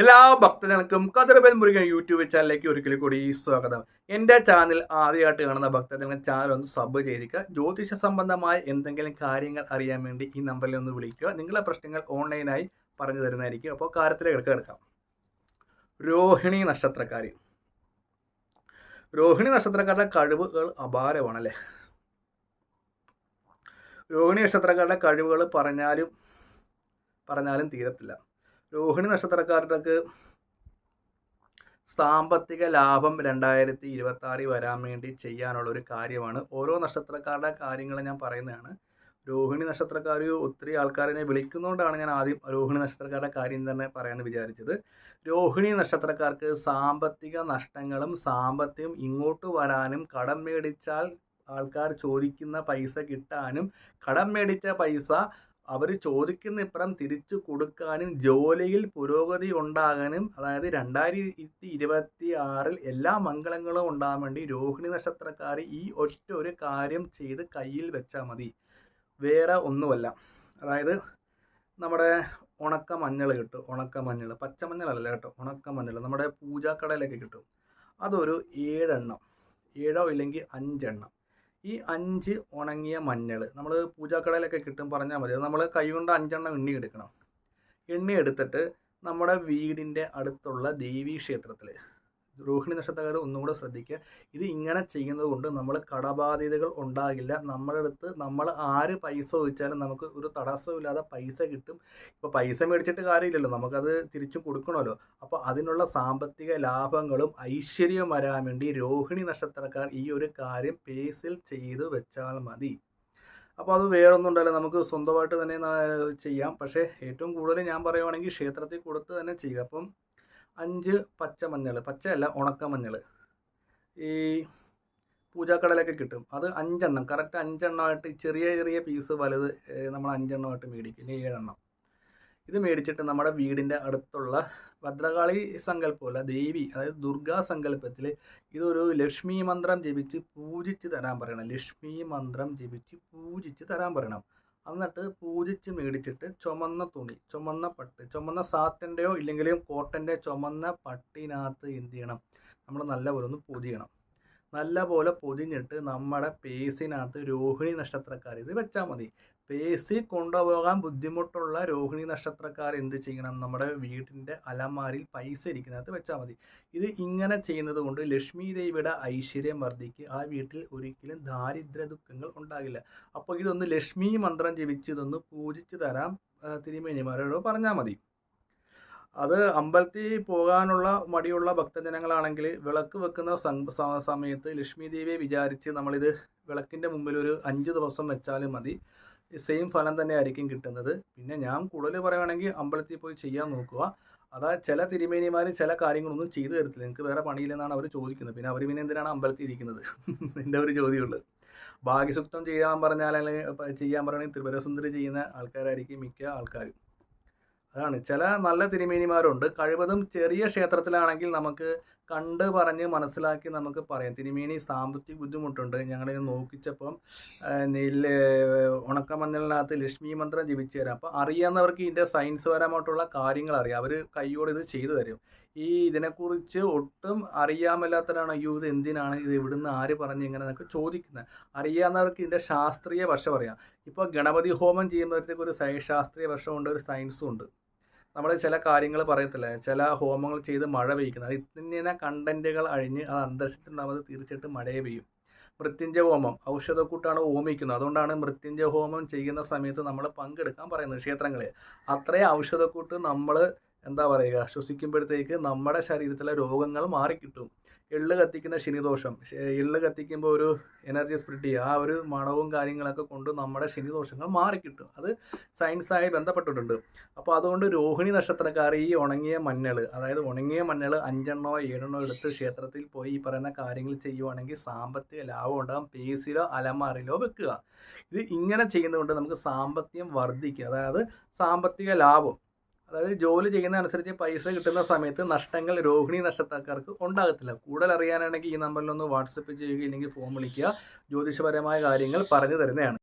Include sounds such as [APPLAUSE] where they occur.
എല്ലാ ഭക്തജനക്കും കതിർബൽ മുരുകൻ യൂട്യൂബ് ചാനലിലേക്ക് ഒരിക്കൽ കൂടി സ്വാഗതം. എന്റെ ചാനൽ ആദ്യമായിട്ട് കാണുന്ന ഭക്തജനങ്ങൾ ചാനൽ ഒന്ന് സബ് ചെയ്തിരിക്കുക. ജ്യോതിഷ സംബന്ധമായ എന്തെങ്കിലും കാര്യങ്ങൾ അറിയാൻ വേണ്ടി ഈ നമ്പറിൽ ഒന്ന് വിളിക്കുക. നിങ്ങളുടെ പ്രശ്നങ്ങൾ ഓൺലൈനായി പറഞ്ഞു തരുന്നതായിരിക്കും. അപ്പോൾ കാര്യത്തിലേക്ക് കിടക്കാം രോഹിണി നക്ഷത്രക്കാരി. രോഹിണി നക്ഷത്രക്കാരുടെ കഴിവുകൾ അപാരമാണല്ലേ? രോഹിണി നക്ഷത്രക്കാരുടെ കഴിവുകൾ പറഞ്ഞാലും പറഞ്ഞാലും തീരത്തില്ല. രോഹിണി നക്ഷത്രക്കാർക്ക് സാമ്പത്തിക ലാഭം രണ്ടായിരത്തി ഇരുപത്തി ആറിൽ വരാൻ വേണ്ടി ചെയ്യാനുള്ള ഒരു കാര്യമാണ്. ഓരോ നക്ഷത്രക്കാരുടെ കാര്യങ്ങൾ ഞാൻ പറയുന്നതാണ്. രോഹിണി നക്ഷത്രക്കാർ ഒത്തിരി ആൾക്കാരെ വിളിക്കുന്നതുകൊണ്ടാണ് ഞാൻ ആദ്യം രോഹിണി നക്ഷത്രക്കാരുടെ കാര്യം തന്നെ പറയാമെന്ന് വിചാരിച്ചത്. രോഹിണി നക്ഷത്രക്കാർക്ക് സാമ്പത്തിക നഷ്ടങ്ങളും സാമ്പത്തികം ഇങ്ങോട്ട് വരാനും കടം മേടിച്ചാൽ ആൾക്കാർ ചോദിക്കുന്ന പൈസ കിട്ടാനും കടം മേടിച്ച പൈസ അവർ ചോദിക്കുന്ന ഇപ്പുറം തിരിച്ചു കൊടുക്കാനും ജോലിയിൽ പുരോഗതി ഉണ്ടാകാനും അതായത് രണ്ടായിരത്തി ഇരുപത്തി ആറിൽ എല്ലാ മംഗളങ്ങളും ഉണ്ടാകാൻ വേണ്ടി രോഹിണി നക്ഷത്രക്കാർ ഈ ഒറ്റ ഒരു കാര്യം ചെയ്ത് കയ്യിൽ വെച്ചാൽ മതി. വേറെ ഒന്നുമല്ല. അതായത് നമ്മുടെ ഉണക്ക മഞ്ഞൾ കിട്ടും. ഉണക്ക മഞ്ഞൾ പച്ചമഞ്ഞളല്ല കേട്ടോ. ഉണക്ക മഞ്ഞൾ നമ്മുടെ പൂജാക്കടയിലൊക്കെ കിട്ടും. അതൊരു ഏഴെണ്ണം. ഏഴോ ഇല്ലെങ്കിൽ അഞ്ചെണ്ണം. ഈ അഞ്ച് ഉണങ്ങിയ മഞ്ഞൾ നമ്മൾ പൂജാക്കടയിലൊക്കെ കിട്ടും പറഞ്ഞാൽ മതി. നമ്മൾ കൈകൊണ്ട് അഞ്ചെണ്ണം എണ്ണി എടുക്കണം. എണ്ണി എടുത്തിട്ട് നമ്മുടെ വീടിന്റെ അടുത്തുള്ള ദേവീ ക്ഷേത്രത്തിൽ രോഹിണി നക്ഷത്രക്കാർ ഒന്നും കൂടെ ശ്രദ്ധിക്കുക. ഇത് ഇങ്ങനെ ചെയ്യുന്നത് കൊണ്ട് നമ്മൾ കടബാധ്യതകൾ ഉണ്ടാകില്ല. നമ്മുടെ അടുത്ത് നമ്മൾ ആര് പൈസ ചോദിച്ചാലും നമുക്ക് ഒരു തടസ്സമില്ലാതെ പൈസ കിട്ടും. ഇപ്പോൾ പൈസ മേടിച്ചിട്ട് കാര്യമില്ലല്ലോ. നമുക്കത് തിരിച്ചു കൊടുക്കണമല്ലോ. അപ്പോൾ അതിനുള്ള സാമ്പത്തിക ലാഭങ്ങളും ഐശ്വര്യവും വരാൻ വേണ്ടി രോഹിണി നക്ഷത്രക്കാർ ഈ ഒരു കാര്യം പേസിൽ ചെയ്ത് വെച്ചാൽ മതി. അപ്പോൾ അത് വേറൊന്നും ഉണ്ടല്ലോ നമുക്ക് സ്വന്തമായിട്ട് തന്നെ ചെയ്യാം. പക്ഷേ ഏറ്റവും കൂടുതൽ ഞാൻ പറയുവാണെങ്കിൽ ക്ഷേത്രത്തിൽ കൊടുത്ത് തന്നെ ചെയ്യുക അപ്പം അഞ്ച് പച്ച മഞ്ഞൾ പച്ചയല്ല ഉണക്ക മഞ്ഞൾ ഈ പൂജാക്കടലൊക്കെ കിട്ടും. അത് അഞ്ചെണ്ണം. കറക്റ്റ് അഞ്ചെണ്ണമായിട്ട് ചെറിയ ചെറിയ പീസ് വലുത് നമ്മൾ അഞ്ചെണ്ണമായിട്ട് മേടിക്കും. ഇല്ലെങ്കിൽ ഏഴെണ്ണം. ഇത് മേടിച്ചിട്ട് നമ്മുടെ വീടിന്റെ അടുത്തുള്ള ഭദ്രകാളി സങ്കല്പമല്ല ദേവി അതായത് ദുർഗാ സങ്കല്പത്തിൽ ഇതൊരു ലക്ഷ്മി മന്ത്രം ജപിച്ച് പൂജിച്ച് തരാൻ പറയണം. ലക്ഷ്മി മന്ത്രം ജപിച്ച് പൂജിച്ച് തരാൻ പറയണം. എന്നിട്ട് പൂജിച്ച് മേടിച്ചിട്ട് ചുമന്ന തുണി ചുമന്ന പട്ട് ചുമന്ന സാറ്റന്റെയോ ഇല്ലെങ്കിലും കോട്ടന്റെ ചുമന്ന പട്ടിനകത്ത് എന്ത് ചെയ്യണം? നമ്മൾ നല്ലപോലെ ഒന്ന് പൊതിയണം നല്ല പോലെ പൊതിഞ്ഞിട്ട് നമ്മുടെ പേസിനകത്ത് രോഹിണി നക്ഷത്രക്കാർ ഇത് വെച്ചാൽ മതി. പേസി കൊണ്ടുപോകാൻ ബുദ്ധിമുട്ടുള്ള രോഹിണി നക്ഷത്രക്കാർ എന്ത് ചെയ്യണം? നമ്മുടെ വീട്ടിന്റെ അലമാരിൽ പൈസ ഇരിക്കുന്നത് വെച്ചാൽ മതി. ഇത് ഇങ്ങനെ ചെയ്യുന്നത് കൊണ്ട് ലക്ഷ്മി ദേവിയുടെ ഐശ്വര്യം വർദ്ധിക്കുക ആ വീട്ടിൽ ഒരിക്കലും ദാരിദ്ര്യ ദുഃഖങ്ങൾ ഉണ്ടാകില്ല. അപ്പോൾ ഇതൊന്ന് ലക്ഷ്മി മന്ത്രം ജപിച്ച് ഇതൊന്ന് പൂജിച്ച് തരാം തിരുമേനിമാരോട് പറഞ്ഞാൽ മതി. അത് അമ്പലത്തിൽ പോകാനുള്ള മടിയുള്ള ഭക്തജനങ്ങളാണെങ്കിൽ വിളക്ക് വെക്കുന്ന സമയത്ത് ലക്ഷ്മി ദേവിയെ വിചാരിച്ച് നമ്മളിത് വിളക്കിന്റെ മുമ്പിൽ ഒരു അഞ്ച് ദിവസം വെച്ചാലും മതി. സെയിം ഫലം തന്നെ ആയിരിക്കും കിട്ടുന്നത്. പിന്നെ ഞാൻ കൂടുതൽ പറയുകയാണെങ്കിൽ അമ്പലത്തിൽ പോയി ചെയ്യാൻ നോക്കുക. അതാ ചില തിരുമേനിമാർ ചില കാര്യങ്ങളൊന്നും ചെയ്തു തരത്തില്ല. നിങ്ങൾക്ക് വേറെ പണിയില്ലെന്നാണ് അവർ ചോദിക്കുന്നത്. പിന്നെ അവർ പിന്നെ എന്തിനാണ് അമ്പലത്തിൽ ഇരിക്കുന്നത്? [LAUGHS] എന്റെ ഒരു ചോദ്യമുള്ളത് ഭാഗ്യസുക്തം ചെയ്യാൻ പറഞ്ഞാൽ അല്ലെങ്കിൽ ചെയ്യാൻ പറയുകയാണെങ്കിൽ ത്രിപുരസുന്ദരി ചെയ്യുന്ന ആൾക്കാരായിരിക്കും മിക്ക ആൾക്കാരും. അതാണ്. ചില നല്ല തിരുമേനിമാരുണ്ട്. കഴിവതും ചെറിയ ക്ഷേത്രത്തിലാണെങ്കിൽ നമുക്ക് കണ്ട് പറഞ്ഞ് മനസ്സിലാക്കി നമുക്ക് പറയാം. തിരുമേനി സാമ്പത്തിക ബുദ്ധിമുട്ടുണ്ട്. ഞങ്ങളെ നോക്കിച്ചപ്പം നെല്ല് ഉണക്കമഞ്ഞളിനകത്ത് ലക്ഷ്മി മന്ത്രം ജപിച്ചു തരാം. അപ്പോൾ അറിയാവുന്നവർക്ക് ഇതിന്റെ സയൻസ് പരമായിട്ടുള്ള കാര്യങ്ങൾ അറിയാം അവർ കൈയോടെ ഇത് ചെയ്തു തരും. ഈ ഇതിനെക്കുറിച്ച് ഒട്ടും അറിയാമല്ലാത്തവരാണ് അയ്യോ ഇത് എന്തിനാണ് ഇത് ഇവിടുന്ന് ആര് പറഞ്ഞ് ഇങ്ങനെ എന്നൊക്കെ ചോദിക്കുന്നത്. അറിയാവുന്നവർക്ക് ഇതിന്റെ ശാസ്ത്രീയ വശം അറിയാം ഇപ്പോൾ ഗണപതി ഹോമം ചെയ്യുമ്പോഴത്തേക്ക് ഒരു ശാസ്ത്രീയ വശമുണ്ട് ഒരു സയൻസും ഉണ്ട്. നമ്മൾ ചില കാര്യങ്ങൾ പറയത്തില്ല? ചില ഹോമങ്ങൾ ചെയ്ത് മഴ പെയ്ക്കുന്നത് അത് കണ്ടന്റുകൾ അഴിഞ്ഞ് അത് അന്തരീക്ഷത്തിലുണ്ടാവുന്നത് തീർച്ചയായിട്ടും മഴയെ പെയ്യും. മൃത്യുഞ്ജയ ഹോമം ഔഷധക്കൂട്ടാണ് ഹോമിക്കുന്നത് അതുകൊണ്ടാണ് മൃത്യുഞ്ജയ ഹോമം ചെയ്യുന്ന സമയത്ത് നമ്മൾ പങ്കെടുക്കാൻ പറയുന്നത് ക്ഷേത്രങ്ങളിൽ അത്രയും ഔഷധക്കൂട്ട് നമ്മൾ എന്താ പറയുക? ശ്വസിക്കുമ്പോഴത്തേക്ക് നമ്മുടെ ശരീരത്തിലെ രോഗങ്ങൾ മാറിക്കിട്ടും. എള്ള് കത്തിക്കുന്ന ശനിദോഷം. എള്ള് കത്തിക്കുമ്പോൾ ഒരു എനർജി സ്പ്രിഡ് ചെയ്യുക. ആ ഒരു മണവും കാര്യങ്ങളൊക്കെ കൊണ്ട് നമ്മുടെ ശനിദോഷങ്ങൾ മാറിക്കിട്ടും. അത് സയൻസായി ബന്ധപ്പെട്ടിട്ടുണ്ട്. അപ്പോൾ അതുകൊണ്ട് രോഹിണി നക്ഷത്രക്കാർ ഈ ഉണങ്ങിയ മഞ്ഞൾ അതായത് ഉണങ്ങിയ മഞ്ഞൾ അഞ്ചെണ്ണോ ഏഴെണ്ണോ എടുത്ത് ക്ഷേത്രത്തിൽ പോയി ഈ പറയുന്ന കാര്യങ്ങൾ ചെയ്യുവാണെങ്കിൽ സാമ്പത്തിക ലാഭം ഉണ്ടാകും പേസിലോ അലമാറിലോ വെക്കുക. ഇത് ഇങ്ങനെ ചെയ്യുന്നതുകൊണ്ട് നമുക്ക് സാമ്പത്തികം വർദ്ധിക്കുക അതായത് സാമ്പത്തിക ലാഭം അതായത് ജോലി ചെയ്യുന്ന അനുസരിച്ച് പൈസ കിട്ടുന്ന സമയത്ത് നഷ്ടങ്ങൾ രോഹിണി നഷ്ടക്കാർക്ക് ഉണ്ടാകത്തില്ല. കൂടുതൽ അറിയാനാണെങ്കിൽ ഈ നമ്പറിലൊന്ന് വാട്സപ്പ് ചെയ്യുക ഇല്ലെങ്കിൽ ഫോം വിളിക്കുക. ജ്യോതിഷപരമായ കാര്യങ്ങൾ പറഞ്ഞു തരുന്നതാണ്.